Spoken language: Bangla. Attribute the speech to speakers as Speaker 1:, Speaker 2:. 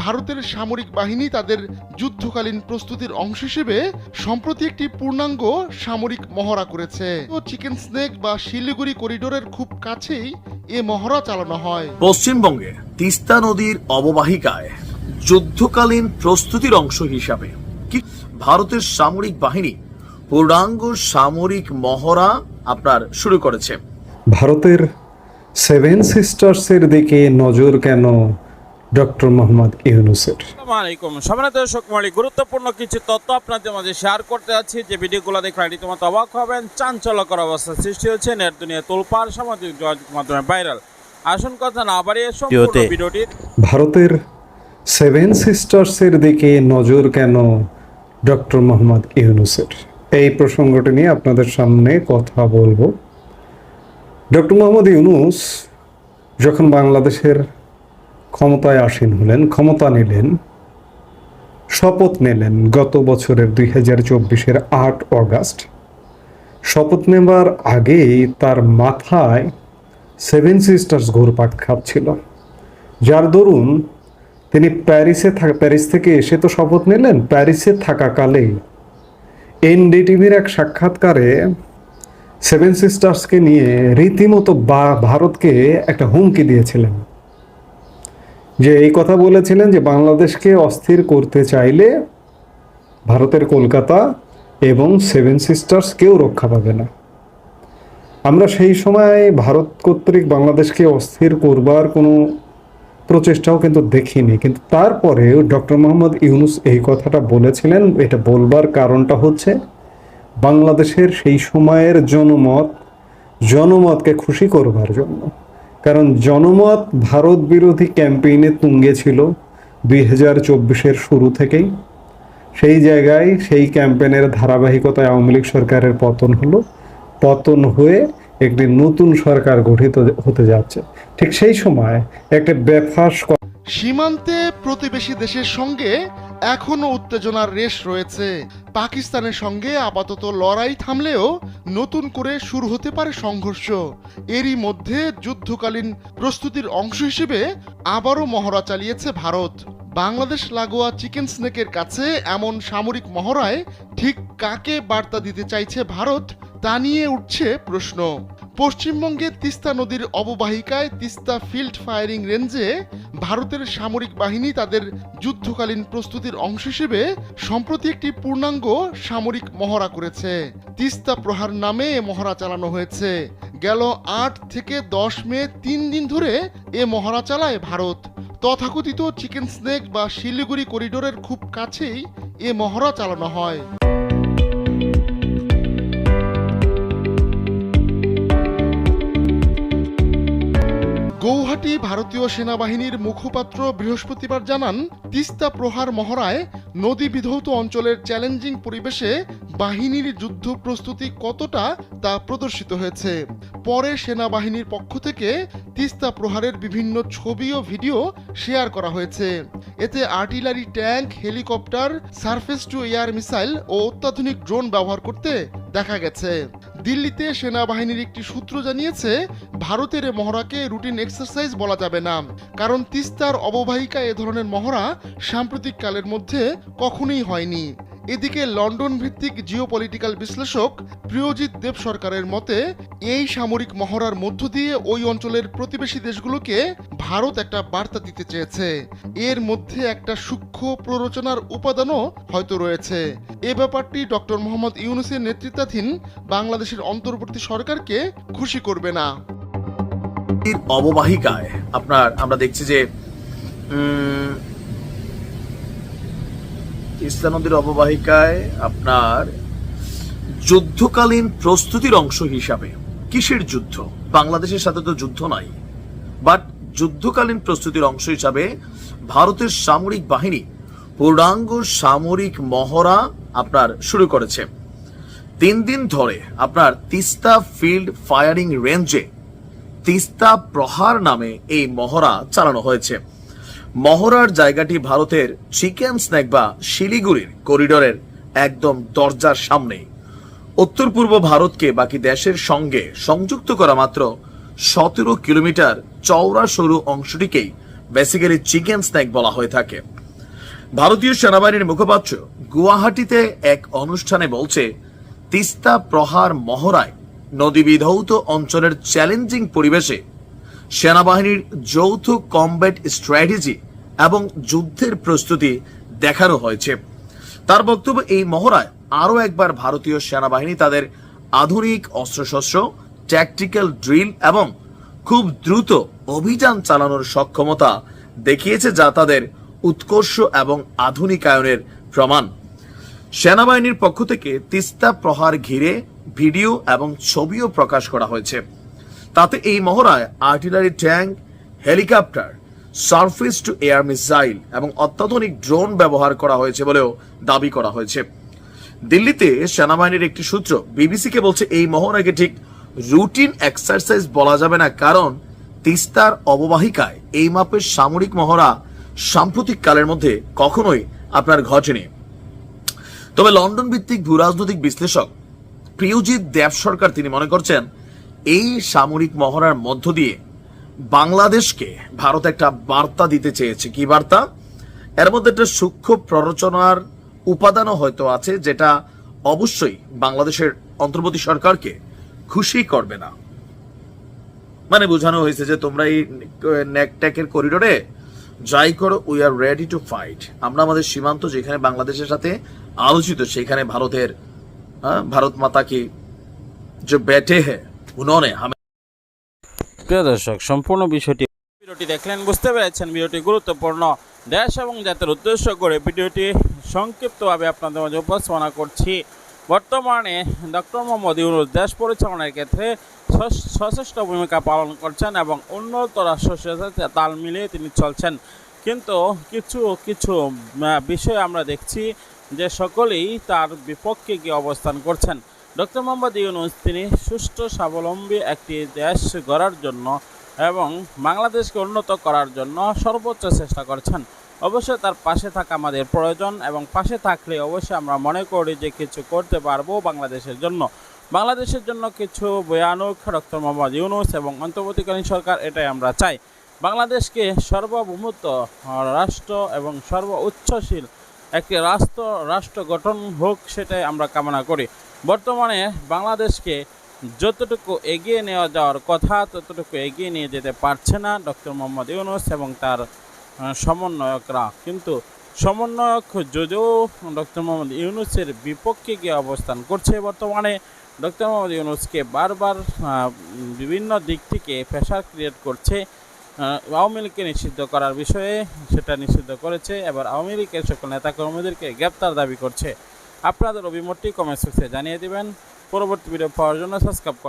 Speaker 1: ভারতের সামরিক বাহিনী তাদের যুদ্ধকালীন প্রস্তুতির অংশ হিসেবে সম্প্রতি একটি পূর্ণাঙ্গ সামরিক মহড়া করেছে। তো চিকেন স্নেক বা শিলিগুড়ি করিডোরের খুব কাছেই এ মহড়া চালানো হয়।
Speaker 2: পশ্চিমবঙ্গে তিস্তা নদীর অববাহিকায় যুদ্ধকালীন প্রস্তুতির অংশ হিসাবে কি ভারতের সামরিক বাহিনী পূর্ণাঙ্গ সামরিক মহড়া আপনার শুরু করেছে।
Speaker 3: ভারতের সেভেন সিস্টার্সের দিকে নজর কেন ডক্টর মোহাম্মদ ইউনুসের।
Speaker 4: আসসালামু আলাইকুম। সম্মানিত দর্শক মণ্ডলী গুরুত্বপূর্ণ কিছু তথ্য আপনাদের মাঝে শেয়ার করতে যাচ্ছি। যে ভিডিওগুলো দেখলে রীতিমতো অবাক হবেন। চাঞ্চল্যকর অবস্থা সৃষ্টি হচ্ছে নেট দুনিয়া তোলপাড় সামাজিক যোগাযোগ মাধ্যমে ভাইরাল আসল কথা না বাড়িয়ে সম্পূর্ণ ভিডিওটির
Speaker 3: ভারতের সেভেন সিস্টার্সের দিকে নজর কেন ডক্টর মোহাম্মদ ইউনুসের? এই প্রসঙ্গটি নিয়ে আপনাদের সামনে কথা বলব। ডক্টর মোহাম্মদ ইউনুস যখন বাংলাদেশের ক্ষমতায় আসীন হলেন, ক্ষমতা নিলেন, শপথ নিলেন গত বছরের দুই হাজার চব্বিশের আট অগাস্ট। শপথ নেবার আগেই তার মাথায় সেভেন সিস্টার্স ঘুরপাক খাচ্ছিল। যার দরুন তিনি প্যারিসে থাকা প্যারিস থেকে এসে তো শপথ নিলেন, প্যারিসে থাকাকালেই এনডিটিভির এক সাক্ষাৎকারে সেভেন সিস্টার্সকে নিয়ে রীতিমতো বা, ভারতকে একটা হুমকি দিয়েছিলেন। যে এই কথা বলেছিলেন যে বাংলাদেশকে অস্থির করতে চাইলে ভারতের কলকাতা এবং সেভেন সিস্টার্স কেউ রক্ষা পাবে না। আমরা সেই সময় ভারত কর্তৃক বাংলাদেশকে অস্থির করবার কোনো প্রচেষ্টাও কিন্তু দেখিনি। কিন্তু তারপরেও ডক্টর মোহাম্মদ ইউনুস এই কথাটা বলেছিলেন, এটা বলবার কারণটা হচ্ছে বাংলাদেশের সেই সময়ের জনমত, জনমতকে খুশি করবার জন্য। কারণ জনমত ভারত বিরোধী ক্যাম্পেইনে তুঙ্গে ছিল দুই হাজার চব্বিশের শুরু থেকেই। সেই জায়গায় সেই ক্যাম্পেইনের ধারাবাহিকতায় আওয়ামী লীগ সরকারের পতন হলো। পতন হয়ে একটি নতুন সরকার গঠিত হতে যাচ্ছে। ঠিক সেই সময় একটা বেফাস
Speaker 1: সীমান্তে প্রতিবেশী দেশের সঙ্গে এখনও উত্তেজনার রেশ রয়েছে। পাকিস্তানের সঙ্গে আপাতত লড়াই থামলেও নতুন করে শুরু হতে পারে সংঘর্ষ। এরই মধ্যে যুদ্ধকালীন প্রস্তুতির অংশ হিসেবে আবারও মহড়া চালিয়েছে ভারত। বাংলাদেশ লাগোয়া চিকেন স্নেকের কাছে এমন সামরিক মহড়ায় ঠিক কাকে বার্তা দিতে চাইছে ভারত তা নিয়ে উঠছে প্রশ্ন। পশ্চিমবঙ্গে তিস্তা নদীর অববাহিকায় তিস্তা ফিল্ড ফায়ারিং রেঞ্জে ভারতের সামরিক বাহিনী তাদের যুদ্ধকালীন প্রস্তুতির অংশ হিসেবে সম্প্রতি একটি পূর্ণাঙ্গ সামরিক মহড়া করেছে। তিস্তা প্রহার নামে এ মহড়া চালানো হয়েছে। গেল আট থেকে দশ মে তিন দিন ধরে এ মহড়া চালায় ভারত। তথাকথিত চিকেন স্নেক বা শিলিগুড়ি করিডোরের খুব কাছেই এ মহড়া চালানো হয়। গৌহাটি ভারতীয় সেনাবাহিনীর মুখপাত্র বৃহস্পতিবার জানান, তিস্তা প্রহার মহড়ায় নদী বিধৌত অঞ্চলের চ্যালেঞ্জিং পরিবেশে বাহিনীর যুদ্ধ প্রস্তুতি কতটা তা প্রদর্শিত হয়েছে। পরে সেনাবাহিনীর পক্ষ থেকে তিস্তা প্রহারের বিভিন্ন ছবি ও ভিডিও শেয়ার করা হয়েছে। এতে artillery tank, helicopter, surface to air missile ও অত্যাধুনিক ড্রোন ব্যবহার করতে দেখা গেছে। দিল্লিতে সেনাবাহিনীর একটি সূত্র জানিয়েছে, ভারতের মহড়াকে রুটিন এক্সারসাইজ বলা যাবে না। কারণ তিস্তার অববাহিকা এ ধরনের মহড়া সাম্প্রতিক কালের মধ্যে কখনোই হয়নি। এদিকে লন্ডন ভিত্তিক জিওপলিটিক্যাল বিশ্লেষক প্রিয়জিৎ দেব সরকারের মতে, এই সামরিক মহড়ার মধ্য দিয়ে ওই অঞ্চলের প্রতিবেশী দেশগুলোকে ভারত একটা বার্তা দিতে চেয়েছে। এর মধ্যে একটা সূক্ষ্ম প্ররোচনার উপাদানও হয়তো রয়েছে। এ ব্যাপারটি ডক্টর মোহাম্মদ ইউনুসের নেতৃত্বাধীন বাংলাদেশের অন্তর্বর্তী সরকারকে খুশি করবে না।
Speaker 2: অববাহিকায় আপনার, আমরা দেখছি যে তিস্তা নদীর অববাহিকায় আপনার যুদ্ধকালীন প্রস্তুতির অংশ হিসাবে। কিসের যুদ্ধ? বাংলাদেশের সাথে তো যুদ্ধ নাই। বাট যুদ্ধকালীন প্রস্তুতির অংশ হিসাবে ভারতের সামরিক বাহিনী পূর্ণাঙ্গ সামরিক মহড়া আপনার শুরু করেছে। তিন দিন ধরে আপনার তিস্তা ফিল্ড ফায়ারিং রেঞ্জে তিস্তা প্রহার নামে এই মহড়া চালানো হয়েছে। মহড়ার জায়গাটি ভারতের চিকেন স্ন্যাক বা শিলিগুড়ির করিডোরের একদম দরজার সামনে উত্তর পূর্ব ভারতকে বাকি দেশের সঙ্গে সংযুক্ত করা মাত্র সতেরো কিলোমিটার চওড়া সরু অংশটিকেই বেসিক্যালি চিকেন স্ন্যাক বলা হয়ে থাকে। ভারতীয় সেনাবাহিনীর মুখপাত্র গুয়াহাটিতে এক অনুষ্ঠানে বলছে, তিস্তা প্রহার মহড়ায় নদী বিধৌত অঞ্চলের চ্যালেঞ্জিং পরিবেশে সেনাবাহিনীর যৌথ কমব্যাট স্ট্র্যাটেজি এবং যুদ্ধের প্রস্তুতি দেখানো হয়েছে। তার বক্তব্য এই মহড়ায় আরও একবার ভারতীয় সেনাবাহিনী তাদের আধুনিক অস্ত্রশস্ত্র ট্যাকটিক্যাল ড্রিল এবং খুব দ্রুত অভিযান চালানোর সক্ষমতা দেখিয়েছে যা তাদের উৎকর্ষ এবং আধুনিকায়নের প্রমাণ। সেনাবাহিনীর পক্ষ থেকে তিস্তা প্রহার ঘিরে ভিডিও এবং ছবিও প্রকাশ করা হয়েছে। তাতে এই মহড়ায় artillery tank, helicopter, surface to air missile এবং অত্যাধুনিক ড্রোন ব্যবহার করা হয়েছে বলেও দাবি করা হয়েছে। দিল্লিতে সেনাবাহিনীর একটি সূত্র বিবিসিকে বলছে এই মহড়াকে ঠিক রুটিন এক্সারসাইজ বলা যাবে না, কারণ তিস্তার অববাহিকায় এই মাপের সামরিক মহড়া সাম্প্রতিক কালের মধ্যে কখনোই আপনার ঘটেনি। তবে লন্ডন ভিত্তিক ভূরাজনৈতিক বিশ্লেষক প্রিয়জিৎ দেব সরকার তিনি মনে করছেন এই সামরিক মহড়ার মধ্য দিয়ে বাংলাদেশকে ভারত একটা বার্তা দিতে চেয়েছে। কি বার্তা? এর মধ্যে একটা সূক্ষ্ম প্ররোচনার উপাদানও হয়তো আছে যেটা অবশ্যই বাংলাদেশের অন্তর্বর্তী সরকারকে খুশি করবে না। মানে বোঝানো হয়েছে যে তোমরা এই নেকটেকের করিডোরে যাই করো we are ready to fight আমরা আমাদের সীমান্ত যেখানে বাংলাদেশের সাথে আলোচিত সেখানে ভারতের হ্যাঁ, ভারত মাতা কি যে বেটে হে উনোনে
Speaker 4: প্রিয় দর্শক সম্পূর্ণ বিষয়টি ভিডিওটি দেখলেন বুঝতে পেরেছেন ভিডিওটি গুরুত্বপূর্ণ। দেশ এবং জাতির উদ্দেশ্য করে ভিডিওটি সংক্ষিপ্তভাবে আপনাদের মাঝে উপস্থাপনা করছি। বর্তমানে ডক্টর মোহাম্মদ ইউনুস দেশ পরিচালনার ক্ষেত্রে সচেষ্ট ভূমিকা পালন করছেন এবং উন্নত রাষ্ট্রের সাথে তাল মিলিয়ে তিনি চলছেন। কিন্তু কিছু কিছু বিষয় আমরা দেখছি যে সকলেই তার বিপক্ষে গিয়ে অবস্থান করছেন। ডক্টর মোহাম্মদ ইউনুস, তিনি সুষ্ঠু, স্বাবলম্বী একটি দেশ গড়ার জন্য এবং বাংলাদেশকে উন্নত করার জন্য সর্বোচ্চ চেষ্টা করছেন। অবশ্যই তার পাশে থাকা আমাদের প্রয়োজন এবং পাশে থাকলে অবশ্যই আমরা মনে করি যে কিছু করতে পারব বাংলাদেশের জন্য। বাংলাদেশের জন্য কিছু ভয়ানক ডক্টর মোহাম্মদ ইউনুস এবং অন্তর্বর্তীকালীন সরকার, এটাই আমরা চাই। বাংলাদেশকে সর্বভৌমত্ব, রাষ্ট্র এবং সর্ব উচ্চশীল একটি রাষ্ট্র রাষ্ট্র গঠন হোক, সেটাই আমরা কামনা করি। বর্তমানে বাংলাদেশকে যতটুকু এগিয়ে নেওয়া যাওয়ার কথা, ততটুকু এগিয়ে নিয়ে যেতে পারছে না ডক্টর মোহাম্মদ ইউনুস এবং তার সমন্বয়করা। কিন্তু সমন্বয়ক যদিও ডক্টর মোহাম্মদ ইউনুসের বিপক্ষে গিয়ে অবস্থান করছে বর্তমানে। ডক্টর মোহাম্মদ ইউনুসকে বারবার বিভিন্ন দিক থেকে প্রেশার ক্রিয়েট করছে। আওয়ামী লীগকে নিষিদ্ধ করার বিষয়ে সেটা নিষিদ্ধ করেছে। এবার আওয়ামী লীগের সকল নেতাকর্মীদেরকে গ্রেপ্তার দাবি করছে। আপনাদের অভিমতটি কমেন্ট সেকশনে জানিয়ে দিবেন। পরবর্তী ভিডিও পাওয়ার জন্য সাবস্ক্রাইব